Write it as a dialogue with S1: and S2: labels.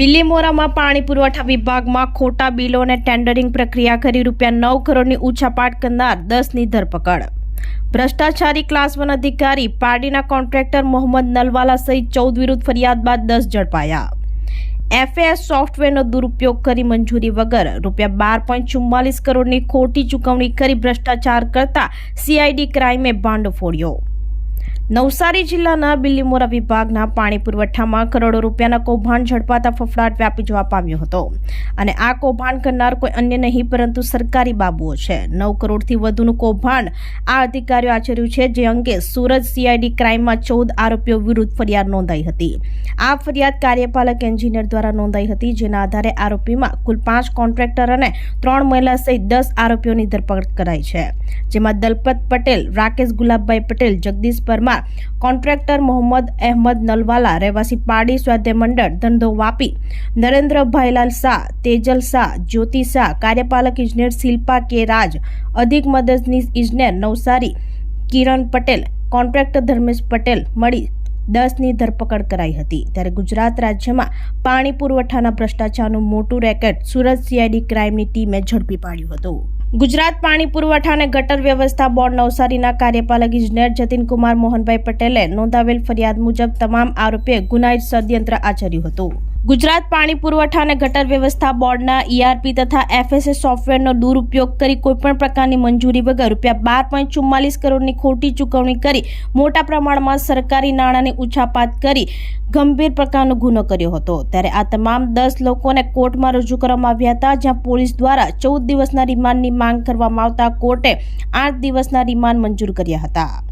S1: બિલીમોરામાં પાણી પુરવઠા વિભાગમાં ખોટા બિલો અને ટેન્ડરિંગ પ્રક્રિયા કરી રૂપિયા નવ કરોડની ઉછાપાટ કરનાર દસની ધરપકડ. ભ્રષ્ટાચારી ક્લાસ વન અધિકારી પાર્ટીના કોન્ટ્રાક્ટર મોહમ્મદ નલવાલા સહિત ચૌદ વિરુદ્ધ ફરિયાદ બાદ દસ ઝડપાયા. એફએસ સોફ્ટવેરનો દુરુપયોગ કરી મંજૂરી વગર રૂપિયા બાર પોઈન્ટ ચુમ્માલીસ કરોડની ખોટી ચૂકવણી કરી ભ્રષ્ટાચાર કરતા સીઆઈડી ક્રાઇમે ભાંડો ફોડ્યો. નવસારી જિલ્લાના બિલ્લીમોરા વિભાગના પાણી પુરવઠામાં કરોડો રૂપિયાના કૌભાંડ ઝડપાતા ફફડાટ વ્યાપી જવા પામ્યો હતો. અને આ કૌભાંડ કરનાર કોઈ અન્ય નહીં, પરંતુ સરકારી બાબુઓ છે. નવ કરોડથી વધુનું કૌભાંડ આ અધિકારીઓ આચર્યું છે, જે અંગે સુરત સીઆઈડી ક્રાઇમમાં ચૌદ આરોપીઓ વિરુદ્ધ ફરિયાદ નોંધાઈ હતી. આ ફરિયાદ કાર્યપાલક એન્જિનિયર દ્વારા નોંધાઈ હતી, જેના આધારે આરોપીમાં કુલ પાંચ કોન્ટ્રાક્ટર અને ત્રણ મહિલા સહિત દસ આરોપીઓની ધરપકડ કરાઈ છે. જેમાં દલપત પટેલ, રાકેશ ગુલાબભાઈ પટેલ, જગદીશ પરમાર કોન્ટ્રાક્ટર મોહમ્મદ અહેમદ નલવાલા, રહેવાસી પાડી સ્વાધ્યાય મંડળ, ધંધો વાપી, નરેન્દ્ર ભાઈલાલ શાહ, તેજલ શાહ, જ્યોતિ શાહ, કાર્યપાલક ઇજનેર શિલ્પા કે રાજ, અધિક મદદનીશ ઇજનેર નવસારી, કિરણ પટેલ, કોન્ટ્રાક્ટર ધર્મેશ પટેલ મળી દસની ધરપકડ કરાઈ હતી. ત્યારે ગુજરાત રાજ્યમાં પાણી પુરવઠાના ભ્રષ્ટાચારનું મોટું રેકેટ સુરત સીઆઈડી ક્રાઇમની ટીમે ઝડપી પાડ્યું હતું. ગુજરાત પાણી પુરવઠા અને ગટર વ્યવસ્થા બોર્ડ નવસારીના કાર્યપાલક ઇજનેર જતીનકુમાર મોહનભાઈ પટેલે નોંધાવેલ ફરિયાદ મુજબ તમામ આરોપીએ ગુનાહિત ષડયંત્ર આચર્યું હતું. ગુજરાત પાણી પુરવઠા અને ગટર વ્યવસ્થા બોર્ડના ઈઆરપી તથા એફએસએસ સોફ્ટવેરનો દુરુપયોગ કરી કોઈપણ પ્રકારની મંજૂરી વગર રૂપિયા બાર પોઈન્ટ ચુમ્માલીસ કરોડની ખોટી ચૂકવણી કરી મોટા પ્રમાણમાં સરકારી નાણાંની ઉછાપાત કરી ગંભીર પ્રકારનો ગુનો કર્યો હતો. ત્યારે આ તમામ દસ લોકોને કોર્ટમાં રજૂ કરવામાં આવ્યા હતા, જ્યાં પોલીસ દ્વારા ચૌદ દિવસના રિમાન્ડની માંગ કરવામાં આવતા કોર્ટે આઠ દિવસના રિમાન્ડ મંજૂર કર્યા હતા.